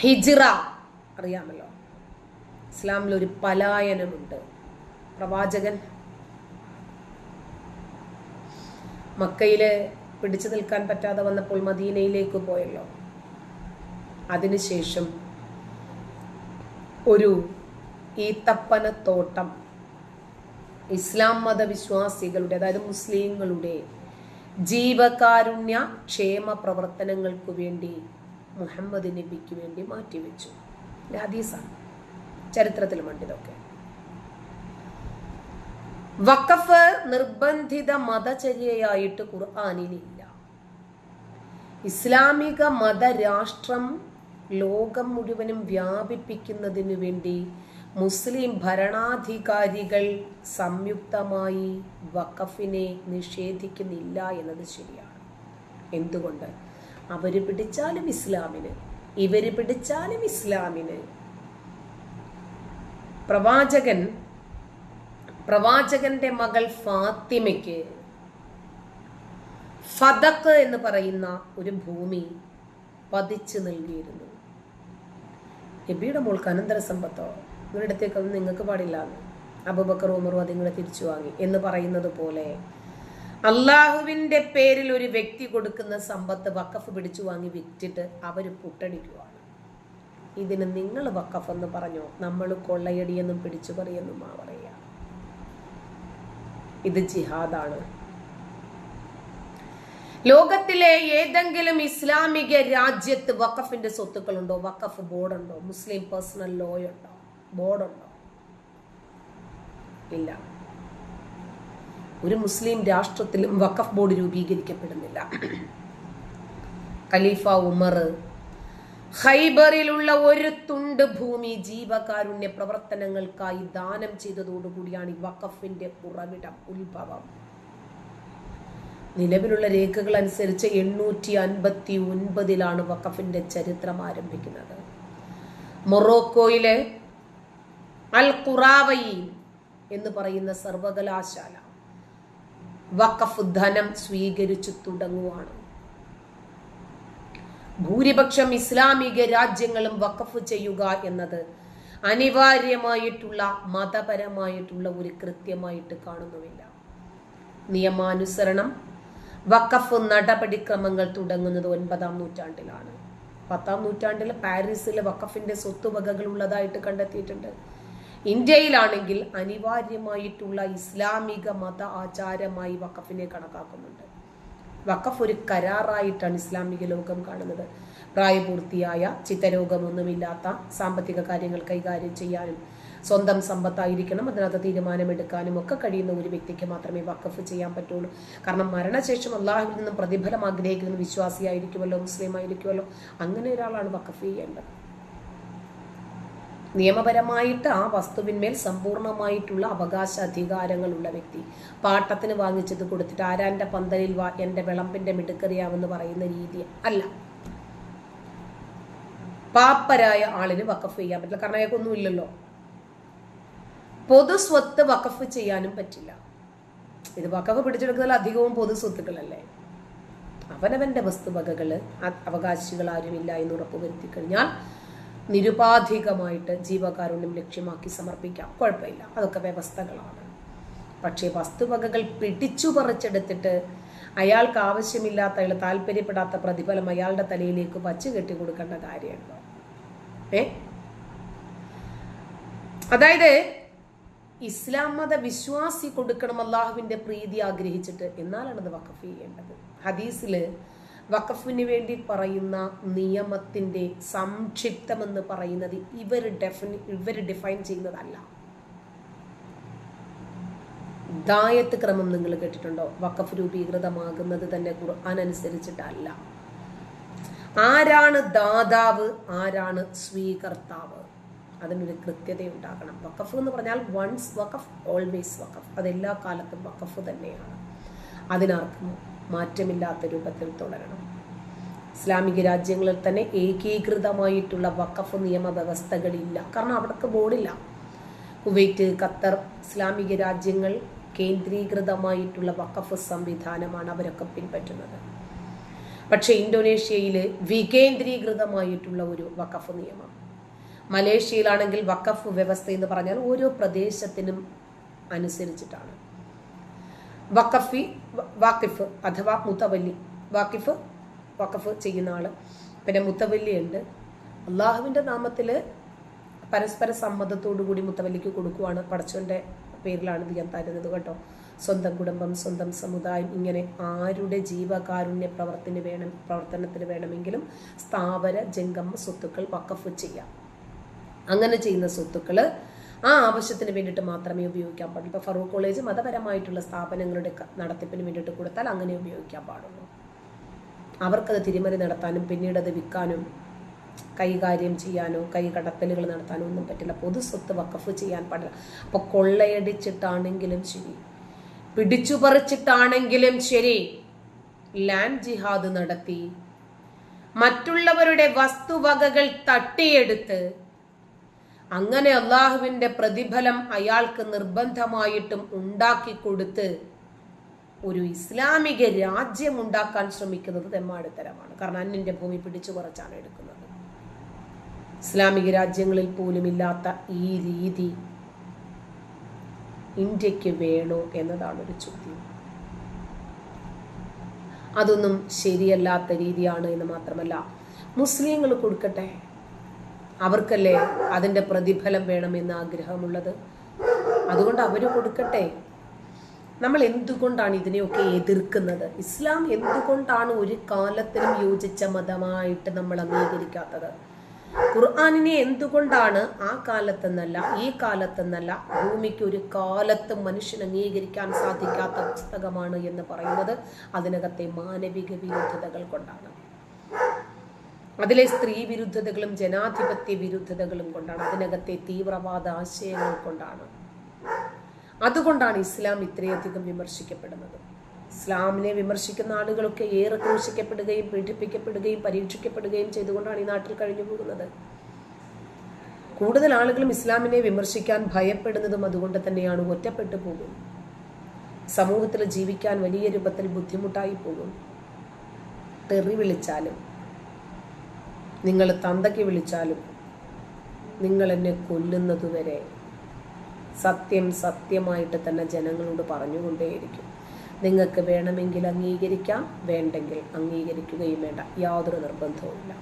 ഹിജിറ. അറിയാമല്ലോ. ഇസ്ലാമിൽ ഒരു പലായനമുണ്ട്. പ്രവാചകൻ മക്കയിൽ പിടിച്ചു നിൽക്കാൻ പറ്റാതെ വന്നപ്പോൾ മദീനയിലേക്ക് പോയല്ലോ. അതിനുശേഷം ഒരു ഈത്തപ്പന തോട്ടം ഇസ്ലാം മതവിശ്വാസികളുടെ അതായത് മുസ്ലിങ്ങളുടെ ജീവകാരുണ്യ ക്ഷേമ പ്രവർത്തനങ്ങൾക്ക് വേണ്ടി മുഹമ്മദ് നബിക്ക് വേണ്ടി മാറ്റിവെച്ചു ഹദീസാണ്. ചരിത്രത്തിലുമുണ്ട് ഇതൊക്കെ. വഖഫ് നിർബന്ധിത മതചര്യയായിട്ട് ഖുർആാനിലില്ല. ഇസ്ലാമിക മതരാഷ്ട്രം ലോകം മുഴുവനും വ്യാപിപ്പിക്കുന്നതിനു വേണ്ടി മുസ്ലിം ഭരണാധികാരികൾ സംയുക്തമായി വഖഫിനെ നിഷേധിക്കുന്നില്ല എന്നത് ശരിയാണ്. എന്തുകൊണ്ട്? അവർ പിടിച്ചാലും ഇസ്ലാമിന് ഇവർ പിടിച്ചാലും ഇസ്ലാമിന്. പ്രവാചകൻ പ്രവാചകന്റെ മകൾ ഫാത്തിമയ്ക്ക് ഫതക്ക് എന്ന് പറയുന്ന ഒരു ഭൂമി പതിച്ചു നൽകിയിരുന്നു. നബിയുടെ മോൾക്ക് അനന്തര സമ്പത്തോ? ഇവരിടത്തേക്കൊന്നും നിങ്ങൾക്ക് പാടില്ല. അബുബക്കർ ഉമറും അത് നിങ്ങളെ തിരിച്ചു വാങ്ങി എന്ന് പറയുന്നത് പോലെ അള്ളാഹുവിന്റെ പേരിൽ ഒരു വ്യക്തി കൊടുക്കുന്ന സമ്പത്ത് വക്കഫ് പിടിച്ചു വാങ്ങി വിറ്റിട്ട് അവർ പുട്ടടിക്കുവാണ്. ഇതിന് നിങ്ങൾ വക്കഫ് എന്ന് പറഞ്ഞോ? നമ്മൾ കൊള്ളയടിയെന്നും പിടിച്ചു പറയെന്നും ആ പറയുക. ഇത് ജിഹാദാണ്. ലോകത്തിലെ ഏതെങ്കിലും ഇസ്ലാമിക രാജ്യത്ത് വക്കഫിന്റെ സ്വത്തുക്കളുണ്ടോ? വക്കഫ് ബോർഡുണ്ടോ? മുസ്ലിം പേഴ്സണൽ ലോ ഉണ്ടോ? ബോർഡുണ്ടോ? ഇല്ല. ഒരു മുസ്ലിം രാഷ്ട്രത്തിലും വഖഫ് ബോർഡ് രൂപീകരിക്കപ്പെടുന്നില്ല. ഖലീഫ ഉമർ ഖൈബറിലുള്ള ഒരു തുണ്ട് ഭൂമി ജീവകാരുണ്യ പ്രവർത്തനങ്ങൾക്കായി ദാനം ചെയ്തതോടുകൂടിയാണ് ഈ വഖഫിന്റെ ഉറവിടം ഉത്ഭവം. നിലവിലുള്ള രേഖകൾ അനുസരിച്ച് എണ്ണൂറ്റി അൻപത്തി ഒൻപതിലാണ് വഖഫിന്റെ ചരിത്രം ആരംഭിക്കുന്നത്. മൊറോക്കോയിലെ അൽ ഖുറാവയി എന്ന് പറയുന്ന സർവകലാശാല വഖഫ് ധനം സ്വീകരിച്ചു തുടങ്ങുവാണ്. ഭൂരിപക്ഷം ഇസ്ലാമിക രാജ്യങ്ങളും വഖഫ് ചെയ്യുക എന്നത് അനിവാര്യമായിട്ടുള്ള മതപരമായിട്ടുള്ള ഒരു കൃത്യമായിട്ട് കാണുന്നുമില്ല. നിയമാനുസരണം വഖഫ് നടപടിക്രമങ്ങൾ തുടങ്ങുന്നത് ഒൻപതാം നൂറ്റാണ്ടിലാണ്. പത്താം നൂറ്റാണ്ടിൽ പാരീസിൽ വഖഫിന്റെ സ്വത്തുവകകൾ ഉള്ളതായിട്ട് കണ്ടെത്തിയിട്ടുണ്ട്. ഇന്ത്യയിലാണെങ്കിൽ അനിവാര്യമായിട്ടുള്ള ഇസ്ലാമിക മത ആചാരമായി വഖഫിനെ കണക്കാക്കുന്നുണ്ട്. വഖഫ് ഒരു കരാറായിട്ടാണ് ഇസ്ലാമിക ലോകം കാണുന്നത്. പ്രായപൂർത്തിയായ ചിത്തരോഗമൊന്നുമില്ലാത്ത സാമ്പത്തിക കാര്യങ്ങൾ കൈകാര്യം ചെയ്യാനും സ്വന്തം സമ്പത്തായിരിക്കണം അതിനകത്ത് തീരുമാനമെടുക്കാനും ഒക്കെ കഴിയുന്ന ഒരു വ്യക്തിക്ക് മാത്രമേ വഖഫ് ചെയ്യാൻ പറ്റുള്ളൂ. കാരണം മരണശേഷം അള്ളാഹുവിൽ നിന്നും പ്രതിഫലം ആഗ്രഹിക്കുന്ന വിശ്വാസിയായിരിക്കുമല്ലോ മുസ്ലിം ആയിരിക്കുമല്ലോ അങ്ങനെ ഒരാളാണ് വഖഫ് ചെയ്യേണ്ടത്. നിയമപരമായിട്ട് ആ വസ്തുവിന്മേൽ സമ്പൂർണമായിട്ടുള്ള അവകാശ അധികാരങ്ങളുള്ള വ്യക്തി. പാട്ടത്തിന് വാങ്ങിച്ചത് കൊടുത്തിട്ട് ആരാന്റെ പന്തലിൽ വാ എന്റെ വിളമ്പിന്റെ മിടുക്കറിയാമെന്ന് പറയുന്ന രീതി അല്ല. പാപ്പരായ ആളിന് വക്കഫ് ചെയ്യാൻ പറ്റില്ല. കാരണം അയാൾക്കൊന്നും ഇല്ലല്ലോ. പൊതുസ്വത്ത് വക്കഫ് ചെയ്യാനും പറ്റില്ല. ഇത് വക്കഫ് പിടിച്ചെടുക്കുന്നതിൽ അധികവും പൊതു സ്വത്തുക്കളല്ലേ? അവനവന്റെ വസ്തുവകകൾ അവകാശികൾ ആരുമില്ല എന്ന് ഉറപ്പുവരുത്തി കഴിഞ്ഞാൽ നിരുപാധികമായിട്ട് ജീവകാരുണ്യം ലക്ഷ്യമാക്കി സമർപ്പിക്കാം. കുഴപ്പമില്ല. അതൊക്കെ വ്യവസ്ഥകളാണ്. പക്ഷേ വസ്തുവകകൾ പിടിച്ചു പറിച്ചെടുത്തിട്ട് അയാൾക്ക് ആവശ്യമില്ലാത്ത അയാൾ താല്പര്യപ്പെടാത്ത പ്രതിഫലം അയാളുടെ തലയിലേക്ക് വച്ച് കെട്ടി കൊടുക്കേണ്ട കാര്യമുണ്ടോ. ഏ? അതായത് ഇസ്ലാം മത വിശ്വാസി കൊടുക്കണം അള്ളാഹുവിന്റെ പ്രീതി ആഗ്രഹിച്ചിട്ട് എന്നാലാണ് അത് വഖഫ് ചെയ്യേണ്ടത്. ഹദീസിൽ വഖഫിന് വേണ്ടി പറയുന്ന നിയമത്തിന്റെ സംക്ഷിപ്തമെന്ന് പറയുന്നത് ഇവർ ഡെഫിനി ഇവർ ഡിഫൈൻ ചെയ്യുന്നതല്ല. ദായത്ത് ക്രമം നിങ്ങൾ കേട്ടിട്ടുണ്ടോ? വഖഫ് രൂപീകൃതമാകുന്നത് തന്നെ ഖുർആൻ അനുസരിച്ചിട്ടല്ല. ആരാണ് ദാതാവ്? ആരാണ് സ്വീകർത്താവ്? അതിനൊരു കൃത്യത ഉണ്ടാകണം വഖഫ് എന്ന് പറഞ്ഞാൽ വൺസ് വഖഫ് ഓൾവേസ് വഖഫ്. അതെല്ലാ കാലത്തും വഖഫ് തന്നെയാണ്. അതിനാർക്കും മാറ്റമില്ലാത്ത രൂപത്തിൽ തുടരണം. ഇസ്ലാമിക രാജ്യങ്ങളിൽ തന്നെ ഏകീകൃതമായിട്ടുള്ള വഖഫ് നിയമ വ്യവസ്ഥകളില്ല കാരണം അവിടേക്ക് ബോർഡില്ല. കുവൈറ്റ് ഖത്തർ ഇസ്ലാമിക രാജ്യങ്ങൾ കേന്ദ്രീകൃതമായിട്ടുള്ള വഖഫ് സംവിധാനമാണ് അവരൊക്കെ പിൻപറ്റുന്നത്. പക്ഷേ ഇന്തോനേഷ്യയിൽ വികേന്ദ്രീകൃതമായിട്ടുള്ള ഒരു വഖഫ് നിയമം. മലേഷ്യയിലാണെങ്കിൽ വഖഫ് വ്യവസ്ഥ എന്ന് പറഞ്ഞാൽ ഓരോ പ്രദേശത്തിനും അനുസരിച്ചിട്ടാണ്. വഖഫി വാക്കിഫ് അഥവാ മുത്തവല്ലി വാക്കിഫ് വഖഫ് ചെയ്യുന്ന ആൾ പിന്നെ മുത്തവല്ലി ഉണ്ട്. അള്ളാഹുവിന്റെ നാമത്തിൽ പരസ്പര സമ്മതത്തോടു കൂടി മുത്തവല്ലിക്ക് കൊടുക്കുവാണ് പടച്ചോന്റെ പേരിലാണ് ഇത് ഞാൻ തരുന്നത് കേട്ടോ. സ്വന്തം കുടുംബം സ്വന്തം സമുദായം ഇങ്ങനെ ആരുടെ ജീവകാരുണ്യ പ്രവർത്തന വേണം പ്രവർത്തനത്തിന് വേണമെങ്കിലും സ്ഥാവര ജംഗമ സ്വത്തുക്കൾ വക്കഫ് ചെയ്യാം. അങ്ങനെ ചെയ്യുന്ന സ്വത്തുക്കൾ ആ ആവശ്യത്തിന് വേണ്ടിയിട്ട് മാത്രമേ ഉപയോഗിക്കാൻ പാടുള്ളൂ. ഇപ്പോൾ ഫറൂഖ് കോളേജ് മതപരമായിട്ടുള്ള സ്ഥാപനങ്ങളുടെ നടത്തിപ്പിന് വേണ്ടിയിട്ട് കൊടുത്താൽ അങ്ങനെ ഉപയോഗിക്കാൻ പാടുള്ളൂ. അവർക്കത് തിരിമറി നടത്താനും പിന്നീട് അത് വിൽക്കാനും കൈകാര്യം ചെയ്യാനോ കൈകടത്തലുകൾ നടത്താനോ ഒന്നും പറ്റില്ല. പൊതു സ്വത്ത് വക്കഫ് ചെയ്യാൻ പാടില്ല. അപ്പോൾ കൊള്ളയടിച്ചിട്ടാണെങ്കിലും ശരി. പിടിച്ചു പറിച്ചിട്ടാണെങ്കിലും ശരി. ലാൻഡ് ജിഹാദ് നടത്തി. മറ്റുള്ളവരുടെ വസ്തുവകകൾ തട്ടിയെടുത്ത് അങ്ങനെ അള്ളാഹുവിന്റെ പ്രതിഫലം അയാൾക്ക് നിർബന്ധമായിട്ടും ഉണ്ടാക്കി കൊടുത്ത് ഒരു ഇസ്ലാമിക രാജ്യം ഉണ്ടാക്കാൻ ശ്രമിക്കുന്നത് തെമ്മാടിത്തരമാണ്. കാരണം അന്യന്റെ ഭൂമി പിടിച്ചു കുറച്ചാണ് എടുക്കുന്നത്. ഇസ്ലാമിക രാജ്യങ്ങളിൽ പോലും ഇല്ലാത്ത ഈ രീതി ഇന്ത്യയ്ക്ക് വേണോ എന്നതാണ് ഒരു ചോദ്യം. അതൊന്നും ശരിയല്ലാത്ത രീതിയാണ് എന്ന് മാത്രമല്ല മുസ്ലിങ്ങൾ കൊടുക്കട്ടെ? അവർക്കല്ലേ അതിന്റെ പ്രതിഫലം വേണമെന്ന് ആഗ്രഹമുള്ളത്? അതുകൊണ്ട് അവർ കൊടുക്കട്ടെ. നമ്മൾ എന്തുകൊണ്ടാണ് ഇതിനെയൊക്കെ എതിർക്കുന്നത്? ഇസ്ലാം എന്തുകൊണ്ടാണ് ഒരു കാലത്തിനും യോജിച്ച മതമായിട്ട് നമ്മൾ അംഗീകരിക്കാത്തത്? ഖുർആാനിനെ എന്തുകൊണ്ടാണ് ആ കാലത്തെന്നല്ല ഈ കാലത്തെന്നല്ല ഭൂമിക്ക് ഒരു കാലത്തും മനുഷ്യൻ അംഗീകരിക്കാൻ സാധിക്കാത്ത പുസ്തകമാണ് എന്ന് പറയുന്നത്? അതിനകത്തെ മാനവിക വിരുദ്ധതകൾ കൊണ്ടാണ്. അതിലെ സ്ത്രീ വിരുദ്ധതകളും ജനാധിപത്യ വിരുദ്ധതകളും കൊണ്ടാണ് അതിനകത്തെ തീവ്രവാദ ആശയങ്ങൾ കൊണ്ടാണ്. അതുകൊണ്ടാണ് ഇസ്ലാം ഇത്രയധികം വിമർശിക്കപ്പെടുന്നത്. ഇസ്ലാമിനെ വിമർശിക്കുന്ന ആളുകളൊക്കെ ഏറെ ക്രൂശിക്കപ്പെടുകയും പീഡിപ്പിക്കപ്പെടുകയും പരീക്ഷിക്കപ്പെടുകയും ചെയ്തുകൊണ്ടാണ് ഈ നാട്ടിൽ കഴിഞ്ഞു പോകുന്നത്. കൂടുതൽ ആളുകളും ഇസ്ലാമിനെ വിമർശിക്കാൻ ഭയപ്പെടുന്നതും അതുകൊണ്ട് തന്നെയാണ് ഒറ്റപ്പെട്ടു പോകും. സമൂഹത്തിൽ ജീവിക്കാൻ വലിയ രൂപത്തിൽ ബുദ്ധിമുട്ടായി പോകും. തെറി വിളിച്ചാലും നിങ്ങൾ തന്തയ്ക്ക് വിളിച്ചാലും നിങ്ങൾ എന്നെ കൊല്ലുന്നതുവരെ സത്യം സത്യമായിട്ട് തന്നെ ജനങ്ങളോട് പറഞ്ഞുകൊണ്ടേയിരിക്കും. നിങ്ങൾക്ക് വേണമെങ്കിൽ അംഗീകരിക്കാം വേണ്ടെങ്കിൽ അംഗീകരിക്കുകയും വേണ്ട. യാതൊരു നിർബന്ധവുമില്ല.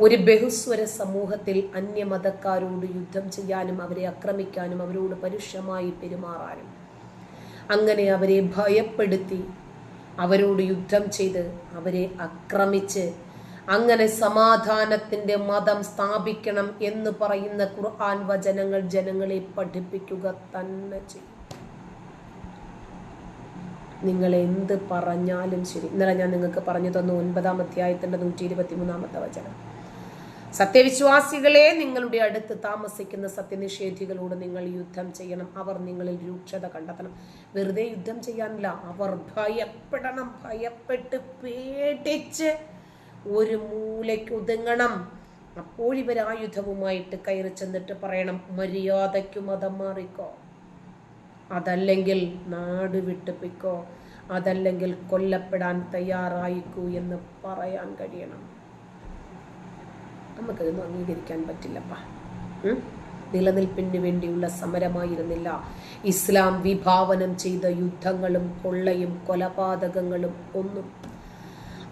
ഒരു ബഹുസ്വര സമൂഹത്തിൽ അന്യമതക്കാരോട് യുദ്ധം ചെയ്യാനും അവരെ ആക്രമിക്കാനും അവരോട് പരുഷമായി പെരുമാറാനും അങ്ങനെ അവരെ ഭയപ്പെടുത്തി അവരോട് യുദ്ധം ചെയ്ത് അവരെ ആക്രമിച്ച് അങ്ങനെ സമാധാനത്തിന്റെ മതം സ്ഥാപിക്കണം എന്ന് പറയുന്ന ഖുർആൻ വചനങ്ങൾ ജനങ്ങളെ പഠിപ്പിക്കുക തന്നെ ചെയ്യും. നിങ്ങൾ എന്ത് പറഞ്ഞാലും ശരി. ഇന്നലെ ഞാൻ നിങ്ങൾക്ക് പറഞ്ഞു തന്നു ഒൻപതാം അധ്യായത്തിന്റെ നൂറ്റി ഇരുപത്തി മൂന്നാമത്തെ വചനം. സത്യവിശ്വാസികളെ നിങ്ങളുടെ അടുത്ത് താമസിക്കുന്ന സത്യനിഷേധികളോട് നിങ്ങൾ യുദ്ധം ചെയ്യണം. അവർ നിങ്ങളിൽ രൂക്ഷത കണ്ടെത്തണം. വെറുതെ യുദ്ധം ചെയ്യാനില്ല അവർ ഭയപ്പെടണം. ഭയപ്പെട്ട് പേടിച്ച് ഒരു മൂലയ്ക്ക് ഒതുങ്ങണം. അപ്പോൾ ഇവർ ആയുധവുമായിട്ട് കയറി ചെന്നിട്ട് പറയണം മര്യാദയ്ക്ക് മതം മാറിക്കോ. അതല്ലെങ്കിൽ നാട് വിട്ടിപ്പിക്കോ അതല്ലെങ്കിൽ കൊല്ലപ്പെടാൻ തയ്യാറായിക്കൂ എന്ന് പറയാൻ കഴിയണം. നമുക്കതൊന്നും അംഗീകരിക്കാൻ പറ്റില്ലപ്പാ. നിലനിൽപ്പിന് വേണ്ടിയുള്ള സമരമായിരുന്നില്ല. ഇസ്ലാം വിഭാവനം ചെയ്ത യുദ്ധങ്ങളും കൊള്ളയും കൊലപാതകങ്ങളും ഒന്നും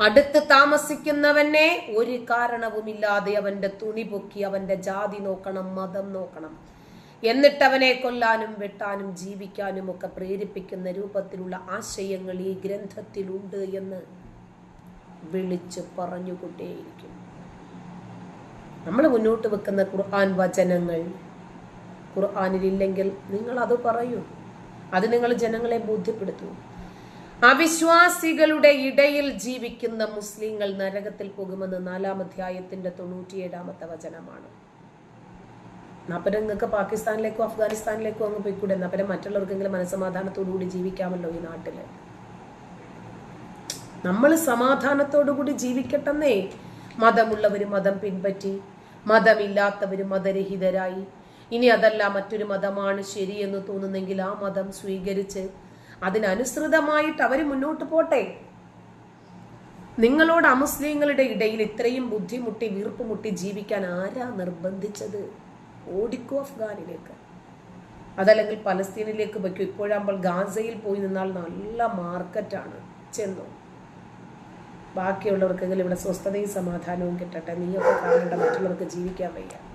അടുത്ത് താമസിക്കുന്നവനെ ഒരു കാരണവുമില്ലാതെ അവന്റെ തുണി പൊക്കി അവന്റെ ജാതി നോക്കണം മതം നോക്കണം. എന്നിട്ട് അവനെ കൊല്ലാനും വെട്ടാനും ജീവിക്കാനും ഒക്കെ പ്രേരിപ്പിക്കുന്ന രൂപത്തിലുള്ള ആശയങ്ങൾ ഈ ഗ്രന്ഥത്തിലുണ്ട് എന്ന് വിളിച്ചു പറഞ്ഞുകൊണ്ടേയിരിക്കും. നമ്മൾ മുന്നോട്ട് വെക്കുന്ന ഖുർആൻ വചനങ്ങൾ ഖുർആാനിലില്ലെങ്കിൽ നിങ്ങൾ അത് പറയൂ. അത് നിങ്ങൾ ജനങ്ങളെ ബോധ്യപ്പെടുത്തൂ. അവിശ്വാസികളുടെ ഇടയിൽ ജീവിക്കുന്ന മുസ്ലിങ്ങൾ നരകത്തിൽ പോകുമെന്ന് നാലാം അധ്യായത്തിന്റെ തൊണ്ണൂറ്റിയേഴാമത്തെ വചനമാണ്. അപ്പം നിങ്ങൾക്ക് പാകിസ്ഥാനിലേക്കോ അഫ്ഗാനിസ്ഥാനിലേക്കോ അങ്ങ് പോയിക്കൂടെ? നപരം മറ്റുള്ളവർക്കെങ്കിലും മനസ്സമാധാനത്തോടുകൂടി ജീവിക്കാമല്ലോ ഈ നാട്ടിൽ. നമ്മൾ സമാധാനത്തോടുകൂടി ജീവിക്കട്ടെന്നേ. മതമുള്ളവർ മതം പിൻപറ്റി മതമില്ലാത്തവർ മതരഹിതരായി. ഇനി അതല്ല മറ്റൊരു മതമാണ് ശരിയെന്ന് തോന്നുന്നെങ്കിൽ ആ മതം സ്വീകരിച്ച് അതിനനുസൃതമായിട്ട് അവർ മുന്നോട്ട് പോട്ടെ. നിങ്ങളോട് അമുസ്ലിങ്ങളുടെ ഇടയിൽ ഇത്രയും ബുദ്ധിമുട്ടി വീർപ്പുമുട്ടി ജീവിക്കാൻ ആരാ നിർബന്ധിച്ചത്? ഓടിക്കോ അഫ്ഗാനിലേക്ക്. അതല്ലെങ്കിൽ പലസ്തീനിലേക്ക് വയ്ക്കും. ഇപ്പോഴാകുമ്പോൾ ഗാസയിൽ പോയി നിന്നാൽ നല്ല മാർക്കറ്റാണ്. ചെന്നു. ബാക്കിയുള്ളവർക്കെങ്കിലും ഇവിടെ സ്വസ്ഥതയും സമാധാനവും കിട്ടട്ടെ. നീയൊക്കെ കാണേണ്ട മറ്റുള്ളവർക്ക് ജീവിക്കാൻ വയ്യ.